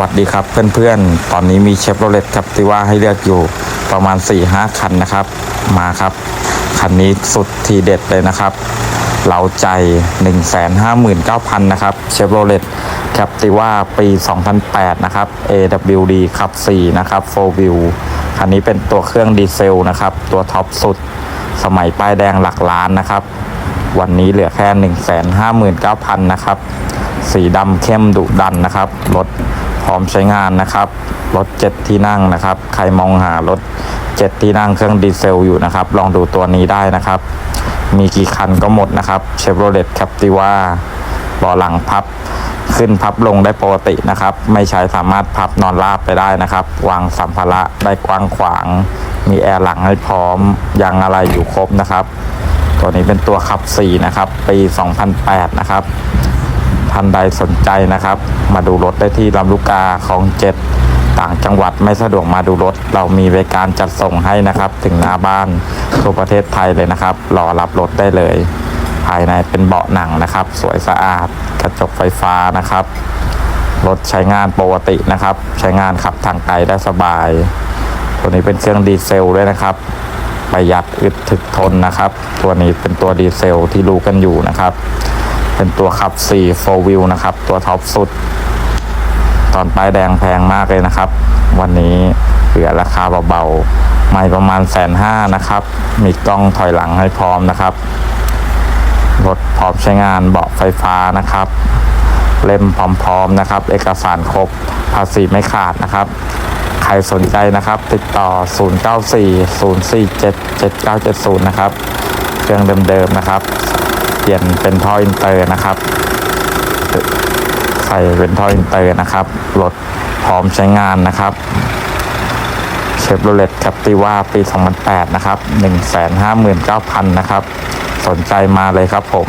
วัสดีครับเพื่อนๆ ตอนนี้มีเชฟโรเลตครับที่ว่าให้เลือกอยู่ประมาณ 4-5 คันนะครับ มาครับ คันนี้สุดทีเด็ดเลยนะครับเราใจ 159,000 นะครับเชฟโรเลตแคปติว่าปี 2008 นะครับ AWD ขับ 4 นะครับ 4 View คันนี้เป็นตัวเครื่องดีเซลนะครับ ตัวท็อปสุด สมัยป้ายแดงหลักล้านนะครับ วันนี้เหลือแค่ 159,000 นะครับ สีดำเข้มดุดันนะครับ รถ พร้อมใช้งานนะครับ รถ 7 ที่นั่งนะครับ ใครมองหารถ 7 ที่นั่งเครื่องดีเซลอยู่นะครับ ลองดูตัวนี้ได้นะครับ มีกี่คันก็หมดนะครับ Chevrolet Captiva เบาะหลังพับ ขึ้นพับลงได้ปกตินะครับ ไม่ใช้สามารถพับนอนราบไปได้นะครับ วางสัมภาระได้กว้างขวาง มีแอร์หลังให้พร้อมยางอะไรอยู่ครบนะครับ ตัวนี้เป็นตัวขับ4นะครับ ปี 2008 นะครับ ท่านใดสนใจนะครับ มาดูรถได้ที่ลำลูกกาของเจ็ดต่างจังหวัดไม่สะดวกมาดูรถ เรามีบริการจัดส่งให้นะครับ ถึงหน้าบ้านทั่วประเทศไทยเลยนะครับ รอรับรถได้เลย ภายในเป็นเบาะหนังนะครับ สวยสะอาดกระจกไฟฟ้านะครับรถใช้งานปกตินะครับ ใช้งานขับทางไกลได้สบาย ตัวนี้เป็นเครื่องดีเซลด้วยนะครับ ประหยัดอึดถึกทนนะครับ ตัวนี้เป็นตัวดีเซลที่รู้กันอยู่นะครับ เป็นตัวขับ4 4 wheel นะครับ ตัวท็อปสุด ตอนป้ายแดงแพงมากเลยนะครับ วันนี้เหลือราคาเบาๆไม่ประมาณแสนห้านะครับ มีกล้องถอยหลังให้พร้อมนะครับรถพร้อมใช้งานเบาะไฟฟ้านะครับ เล่มพร้อมๆนะครับ เอกสารครบภาษีไม่ขาดนะครับ ใครสนใจนะครับ ติดต่อ 0940477970 นะครับ เครื่องเดิมๆนะครับ เปลี่ยนเป็นท่ออินเตอร์นะครับ ใส่เป็นท่ออินเตอร์นะครับรถพร้อมใช้งานนะครับเชฟโรเลตแคปติว่าปี 2008 นะครับ 159,000 นะครับ สนใจมาเลยครับผม